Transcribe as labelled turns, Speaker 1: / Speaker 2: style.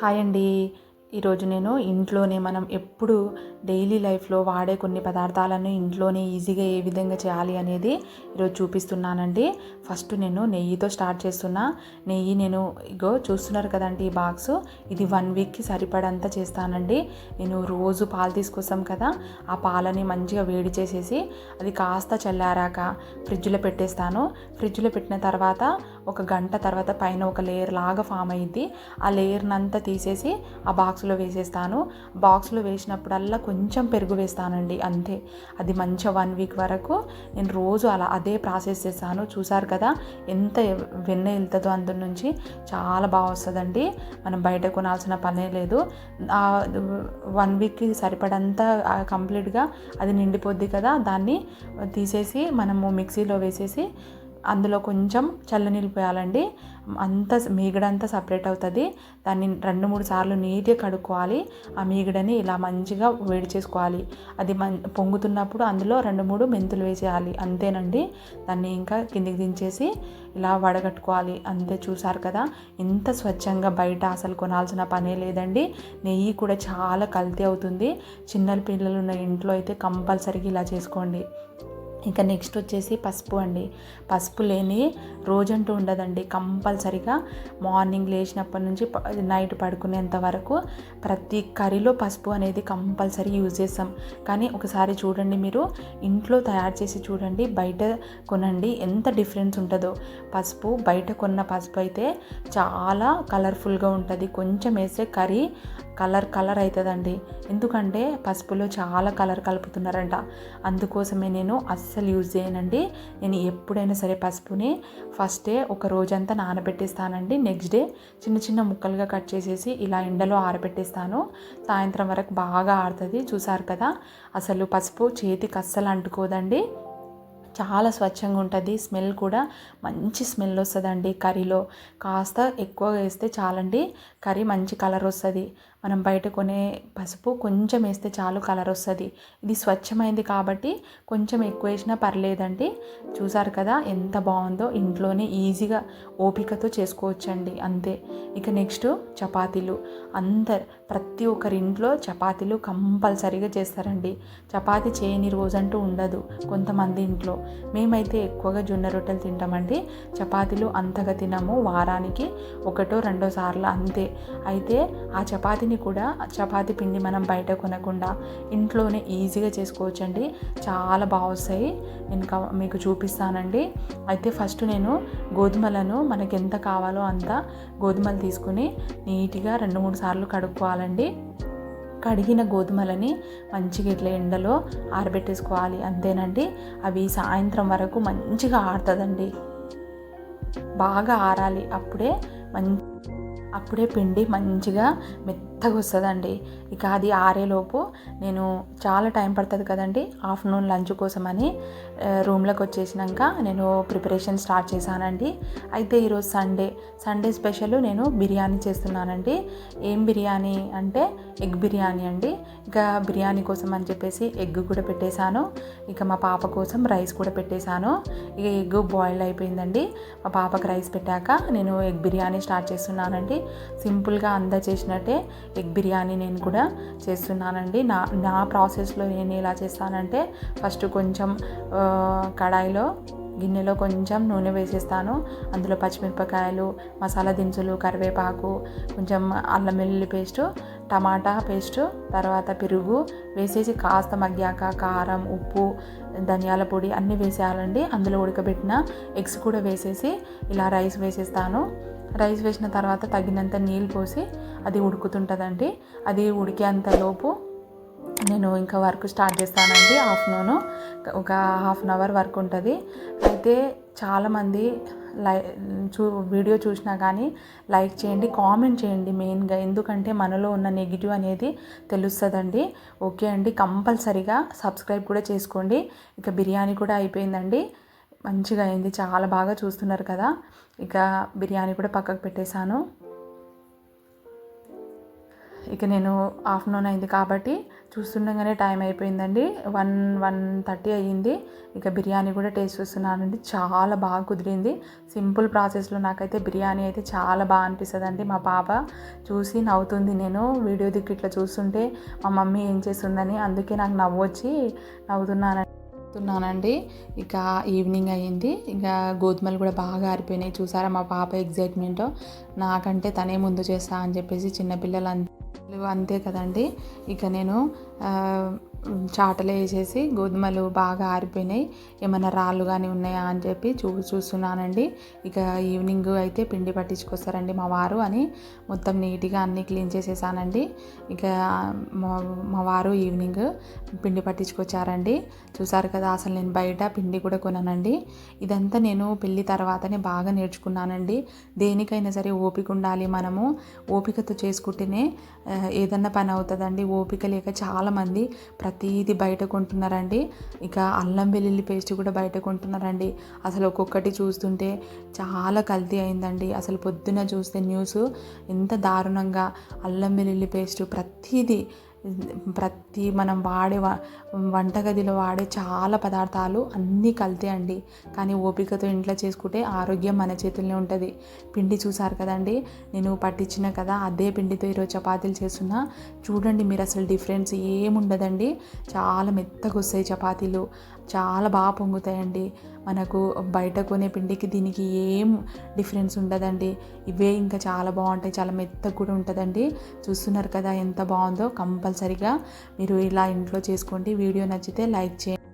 Speaker 1: Hi అండి. ఈరోజు నేను ఇంట్లోనే మనం ఎప్పుడు డైలీ లైఫ్లో వాడే కొన్ని పదార్థాలను ఇంట్లోనే ఈజీగా ఏ విధంగా చేయాలి అనేది ఈరోజు చూపిస్తున్నానండి. ఫస్ట్ నేను నెయ్యితో స్టార్ట్ చేస్తున్నా. నెయ్యి నేను ఇగో చూస్తున్నారు కదండి ఈ బాక్స్. ఇది వన్ వీక్కి సరిపడంత చేస్తానండి. నేను రోజు పాలు తీసుకొస్తాం కదా ఆ పాలని మంచిగా వేడి చేసేసి అది కాస్త చల్లారాక ఫ్రిడ్జ్లో పెట్టేస్తాను. ఫ్రిడ్జ్లో పెట్టిన తర్వాత ఒక గంట తర్వాత పైన ఒక లేయర్ లాగా ఫామ్ అయ్యిద్ది ఆ లేయర్నంతా తీసేసి ఆ బాక్స్లో వేసేస్తాను. బాక్స్లో వేసినప్పుడల్లా కొంచెం పెరుగు వేస్తానండి అంతే. అది మంచిగా వన్ వీక్ వరకు నేను రోజు అలా అదే ప్రాసెస్ చేస్తాను. చూసారు కదా ఎంత వెన్న వెళ్తుందో అందు నుంచి చాలా బాగా వస్తుందండి. మనం బయట కొనాల్సిన పనే లేదు. వన్ వీక్కి సరిపడంత కంప్లీట్గా అది నిండిపోద్ది కదా దాన్ని తీసేసి మనము మిక్సీలో వేసేసి అందులో కొంచెం చల్లనీళ్ళు పోయాలండి. అంత మీగడంతా సపరేట్ అవుతుంది. దాన్ని రెండు మూడు సార్లు నీట్గా కడుక్కోవాలి. ఆ మీగడని ఇలా మంచిగా వేడి చేసుకోవాలి. అది మం పొంగుతున్నప్పుడు అందులో రెండు మూడు మెంతులు వేసేయాలి. అంతేనండి. దాన్ని ఇంకా కిందికి దించేసి ఇలా వడగట్టుకోవాలి. అంతే చూసారు కదా. ఎంత స్వచ్ఛంగా బయట అసలు కొనాల్సిన పనే లేదండి. నెయ్యి కూడా చాలా కల్తీ అవుతుంది. చిన్న పిల్లలు ఉన్న ఇంట్లో అయితే కంపల్సరీగా ఇలా చేసుకోండి. ఇంకా నెక్స్ట్ వచ్చేసి పసుపు అండి. పసుపు లేని రోజంటూ ఉండదండి. కంపల్సరిగా మార్నింగ్ లేచినప్పటి నుంచి నైట్ పడుకునేంత వరకు ప్రతి కర్రీలో పసుపు అనేది కంపల్సరీ యూజ్ చేస్తాం. కానీ ఒకసారి చూడండి మీరు ఇంట్లో తయారు చేసి చూడండి బయట కొనండి ఎంత డిఫరెన్స్ ఉంటుందో. పసుపు బయట కొన్న పసుపు అయితే చాలా కలర్ఫుల్గా ఉంటుంది. కొంచెం వేస్తే కర్రీ కలర్ కలర్ అవుతుందండి ఎందుకంటే పసుపులో చాలా కలర్ కలుపుతున్నారంట. అందుకోసమే నేను అస్సలు యూజ్ చేయనండి. నేను ఎప్పుడైనా సరే పసుపుని ఫస్ట్ డే ఒక రోజంతా నానబెట్టేస్తానండి. నెక్స్ట్ డే చిన్న చిన్న ముక్కలుగా కట్ చేసేసి ఇలా ఎండలో ఆరబెట్టేస్తాను. సాయంత్రం వరకు బాగా ఆడుతుంది చూసారు కదా అసలు పసుపు చేతికి అస్సలు అంటుకోదండి. చాలా స్వచ్ఛంగా ఉంటుంది. స్మెల్ కూడా మంచి స్మెల్ వస్తుందండి కర్రీలో. కాస్త ఎక్కువగా వేస్తే చాలండి. కర్రీ మంచి కలర్ వస్తుంది. మనం బయట కొనే పసుపు కొంచెం వేస్తే చాలు కలర్ వస్తుంది. ఇది స్వచ్ఛమైంది కాబట్టి కొంచెం ఎక్కువ వేసినా పర్లేదండి. చూసారు కదా ఎంత బాగుందో ఇంట్లోనే ఈజీగా ఓపికతో చేసుకోవచ్చండి. అంతే. ఇక నెక్స్ట్ చపాతీలు. అందరు ప్రతి ఒక్కరి ఇంట్లో చపాతీలు కంపల్సరీగా చేస్తారండి. చపాతీ చేయని రోజంటూ ఉండదు కొంతమంది ఇంట్లో. మేమైతే ఎక్కువగా జొన్న రొట్టెలు తింటామండి. చపాతీలు అంతగా తినము. వారానికి ఒకటో రెండో సార్లు అంతే. అయితే ఆ చపాతీని కూడా చపాతీ పిండి మనం బయట కొనకుండా ఇంట్లోనే ఈజీగా చేసుకోవచ్చండి. చాలా బాగా వస్తాయి. నేను మీకు చూపిస్తానండి. అయితే ఫస్ట్ నేను గోధుమలను మనకి ఎంత కావాలో అంత గోధుమలు తీసుకుని నీట్గా రెండు మూడు సార్లు కడుక్కోవాలండి. కడిగిన గోధుమలని మంచిగా ఇట్లా ఎండలో ఆరబెట్టేసుకోవాలి. అంతేనండి. అవి సాయంత్రం వరకు మంచిగా ఆడుతుందండి బాగా ఆరాలి. అప్పుడే మంచి అప్పుడే పిండి మంచిగా మెత్తగా వస్తుందండి. ఇక అది ఆరేలోపు నేను చాలా టైం పడుతుంది కదండి ఆఫ్టర్నూన్ లంచ్ కోసమని రూమ్లోకి వచ్చేసినాక నేను ప్రిపరేషన్ స్టార్ట్ చేశానండి. అయితే ఈరోజు సండే సండే స్పెషల్ నేను బిర్యానీ చేస్తున్నానండి. ఏం బిర్యానీ అంటే ఎగ్ బిర్యానీ అండి. ఇక బిర్యానీ కోసం అని చెప్పేసి ఎగ్ కూడా పెట్టేశాను. ఇక మా పాప కోసం రైస్ కూడా పెట్టేశాను. ఇక ఎగ్ బాయిల్ అయిపోయిందండి. మా పాపకి రైస్ పెట్టాక నేను ఎగ్ బిర్యానీ స్టార్ట్ చేస్తున్నానండి. సింపుల్గా అందచేసినట్టే ఎగ్ బిర్యానీ నేను కూడా చేస్తున్నానండి. నా నా ప్రాసెస్లో నేను ఎలా చేస్తానంటే ఫస్ట్ కొంచెం కడాయిలో గిన్నెలో కొంచెం నూనె వేసేస్తాను. అందులో పచ్చిమిరపకాయలు మసాలా దినుసులు కరివేపాకు కొంచెం అల్లం వెల్లుల్లి పేస్టు టమాటా పేస్ట్ తర్వాత పెరుగు వేసేసి కాస్త మగ్గాక కారం ఉప్పు ధనియాల పొడి అన్నీ వేసేయాలండి. అందులో ఉడకబెట్టిన ఎగ్స్ కూడా వేసేసి ఇలా రైస్ వేసేస్తాను. రైస్ వేసిన తర్వాత తగినంత నీళ్ళు పోసి అది ఉడుకుతుంటుందండి. అది ఉడికేంత లోపు నేను ఇంకా వర్క్ స్టార్ట్ చేస్తానండి ఆఫ్టర్నూన్. ఒక హాఫ్ అన్ అవర్ వర్క్ ఉంటుంది. అయితే చాలామంది లై చూ వీడియో చూసినా కానీ లైక్ చేయండి కామెంట్ చేయండి మెయిన్గా. ఎందుకంటే మనలో ఉన్న నెగిటివ్ అనేది తెలుస్తుందండి. ఓకే అండి కంపల్సరీగా సబ్స్క్రైబ్ కూడా చేసుకోండి. ఇక బిర్యానీ కూడా అయిపోయిందండి. మంచిగా అయింది. చాలా బాగా చూస్తున్నారు కదా. ఇక బిర్యానీ కూడా పక్కకు పెట్టేశాను. ఇక నేను ఆఫ్టర్నూన్ అయింది కాబట్టి చూస్తుండగానే టైం అయిపోయిందండి. వన్ వన్ థర్టీ అయ్యింది. ఇక బిర్యానీ కూడా టేస్ట్ చూస్తున్నానండి. చాలా బాగా కుదిరింది. సింపుల్ ప్రాసెస్లో నాకైతే బిర్యానీ అయితే చాలా బాగా అనిపిస్తుంది అండి మా పాప చూసి నవ్వుతుంది నేను వీడియో దిక్కు ఇట్లా చూస్తుంటే మా మమ్మీ ఏం చేస్తుందని. అందుకే నాకు నవ్వొచ్చి నవ్వుతున్నానండి నవ్వుతున్నాను తున్నానండి ఇక ఈవినింగ్ అయ్యింది. ఇక గోధుమలు కూడా బాగా ఆరిపోయినాయి. చూసారా మా పాప ఎగ్జైట్మెంట్ నాకంటే తనే ముందు చేస్తా అని చెప్పేసి చిన్నపిల్లలు అంతే కదండి. ఇక నేను చాటలు వేసేసి గోధుమలు బాగా ఆరిపోయినాయి. ఏమైనా రాళ్ళు కానీ ఉన్నాయా అని చెప్పి చూ చూస్తున్నానండి. ఇక ఈవినింగ్ అయితే పిండి పట్టించుకొస్తారండి మా వారు అని మొత్తం నీట్గా అన్నీ క్లీన్ చేసేసానండి. ఇక మా వారు ఈవినింగ్ పిండి పట్టించుకొచ్చారండి. చూసారు కదా అసలు నేను బయట పిండి కూడా కొనానండి. ఇదంతా నేను పెళ్ళి తర్వాతనే బాగా నేర్చుకున్నానండి. దేనికైనా సరే ఓపిక ఉండాలి మనము. ఓపికతో చేసుకుంటేనే ఏదన్నా పని అవుతుందండి. ఓపిక లేక చాలామంది ప్రతిదీ బయట కొంటున్నారండి. ఇక అల్లం వెల్లుల్లి పేస్ట్ కూడా బయట కొంటున్నారండి. అసలు ఒక్కొక్కటి చూస్తుంటే చాలా కల్తీ అయిందండి. అసలు పొద్దున చూస్తే న్యూస్ ఎంత దారుణంగా అల్లం వెల్లుల్లి పేస్ట్ ప్రతిదీ ప్రతి మనం వాడే వ- వంటగదిలో వాడే చాలా పదార్థాలు అన్నీ కల్తీ అండి. కానీ ఓపికతో ఇంట్లో చేసుకుంటే ఆరోగ్యం మన చేతుల్లో ఉంటుంది. పిండి చూసారు కదండి? నేను పట్టించిన కదా అదే పిండితో ఈరోజు చపాతీలు చేస్తున్నా. చూడండి మీరు అసలు డిఫరెన్స్ ఏముండదండి. చాలా మెత్తగా వస్తాయి చపాతీలు. చాలా బాగా పొంగుతాయండి. మనకు బయట కొనే పిండికి దీనికి ఏం డిఫరెన్స్ ఉండదండి. ఇవే ఇంకా చాలా బాగుంటాయి. చాలా మెత్తగా కూడా ఉంటుందండి. చూస్తున్నారు కదా ఎంత బాగుందో కంపల్సరిగా మీరు ఇలా ఇంట్లో చేసుకోండి. వీడియో నచ్చితే లైక్ చేయండి.